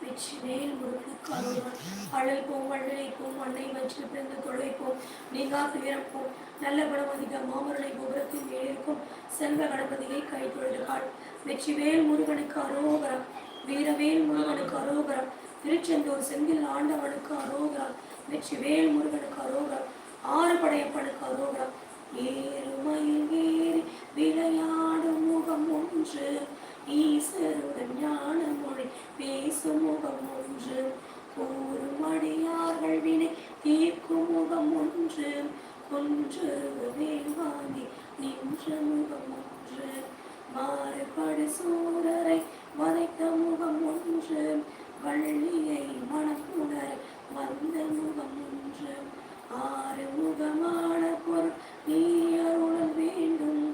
வெற்றிவேல் முருகனுக்கு அருள்வார் அழல்போம் வள்ளலைப்போம் மண்ணை வச்சு பிறந்து தொழைப்போம் நீங்கா துயரப்போம் நல்ல குணமதிக மாமருளை கோபுரத்தின் மேலிருக்கும் செல்வ கணபதியை கை தொழுதுகாள் வெற்றிவேல் முருகனுக்கு அரோகரம் வீரவேல் முருகனுக்கு அரோகரம் திருச்செந்தூர் செந்தில் ஆண்டவனுக்கு அரோகரம் வெற்றிவேல் முருகனுக்கு அரோகரம் ஆறு படையப்பனுக்கு அரோகரம் ஏறுமயில் ஏறி விளையாடும் முகம் ஒன்று. ஈஸ்வருடன் ஞான மொழி பேசும் முகம் ஒன்று கூறும் அடியார்கள் வினை தீர்க்கும் முகம் ஒன்று ஒன்று வேல் நின்ற முகம் ஒன்று மாறுபடு சூரரை வதைத்த முகம் ஒன்று வள்ளியை மணக்குணர வந்த முகம் ஒன்று ஆறு முகமான பொருள் நீ அருள வேண்டும்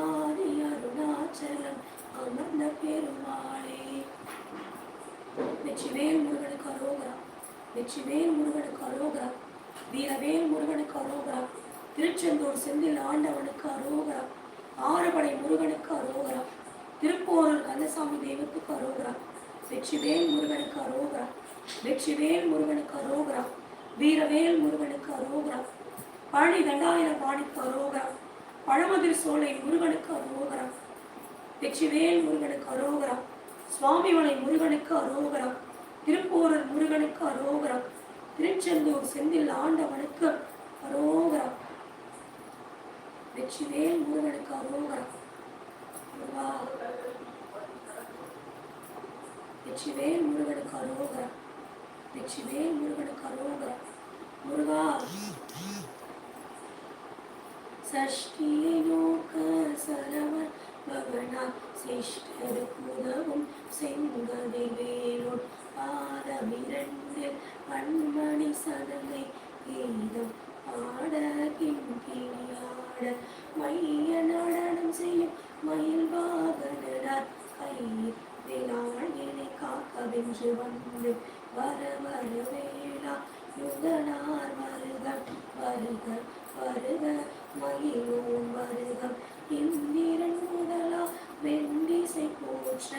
ஆதி அருணாச்சலம் அமர்ந்த பெருமாளே வெற்றிவேல் முருகனுக்கு அரோகரா வெற்றிவேல் முருகனுக்கு அரோகரா வீரவேல் முருகனுக்கு அரோகரா திருச்செந்தூர் செந்தில் ஆண்டவனுக்கு அரோகரா ஆறுபடை முருகனுக்கு அரோகரா திருப்போரூர் கந்தசாமி தெய்வத்துக்கு அரோகரா வெற்றிவேல் முருகனுக்கு அரோகரா வெற்றிவேல் முருகனுக்கு அரோகரா வீரவேல் முருகனுக்கு அரோகரா பழனி தண்டாயுத பாணிக்கு அரோகரா பழமதிர் சோலை முருகனுக்கு அரோகரா வெற்றிவேல் முருகனுக்கு அரோகரா சுவாமிமலை முருகனுக்கு அரோகரா திருப்போரூர் முருகனுக்கு அரோகரம். திருச்செந்தூர் செந்தில் ஆண்டவனுக்கு அரோகரம். வெற்றிவேல் முருகனுக்கு அரோகரம். வெற்றிவேல் முருகனுக்கு அரோகரம். வெற்றிவேல் முருகனுக்கு அரோகரம். முருகா. சஷ்டியை நோக்க சரவண பவனா சிஷ்டருக்கு உதவும் செங்கதை வேலோன் பாதமிரண்டு கண்மணி சதங்கை ஏதோ ஆட கிண்கிணியாட மைய நடனம் செய்யும் மயில் வாகனார் கையில் வேளாண்மை காக்க வென்று வந்து வர வர வேளா யுகனார் வருக வருக வருக மயிலும் வருக. இந்திரன் முதலா வெண்டிசை போற்ற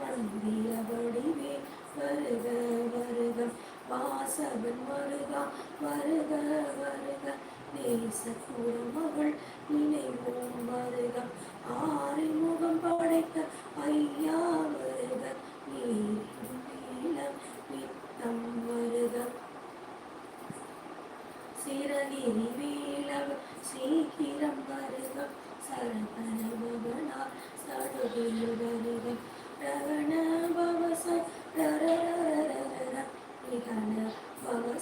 மந்திர வடிவே வருக வருக வாசவன் வருக வருக வருக. நேச மகள் நினைவோம் வருக. ஆறுமுகம் படைத்த ஐயா வருக. நீளம் நித்தம் வருக. சிறகிரி வீழம் சீக்கிரம் வருக. சரவண பவனா சடுகுரு வருக.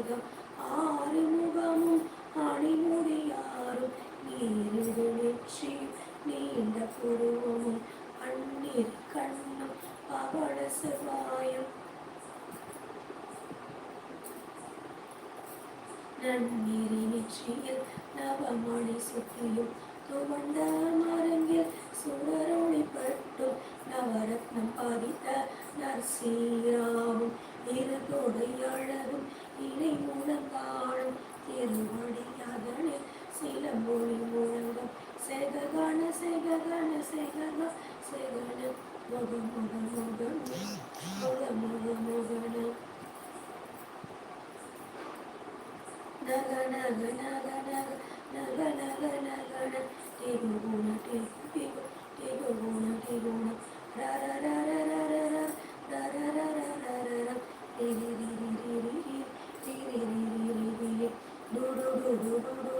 ஆறுமுகம் ஆறுமுகமும் அணிமுடியாரும். நீருது நெற்றி நீண்ட புருவமும் அந்நீர் கண்ணும் அவள சிவாயம் நன்னீரி நெற்றியில் நவமணி சுத்தியும் துவண்டார் சிலம்பொழி முழங்கம் செககன செககன செகக செகன முக முக முக முக முக முகன நக நக நக நக நக நக நகன திகுகுண திகு திகுகுண திகுண ர ர ர ர ர ர ர ர ர ர ர ர ர ர ரி ரி ரி ரி ரி ரி ரி ரி ரி ரி ரி ரி டு டு டு டு டு டு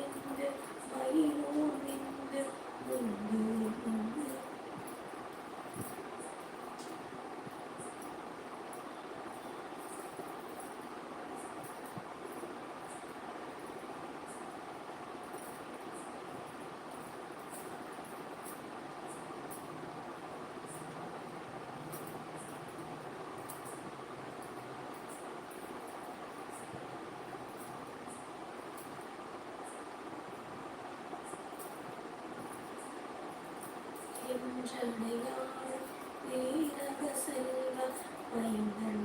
சடையம் நீரக செல்வ மைந்தன்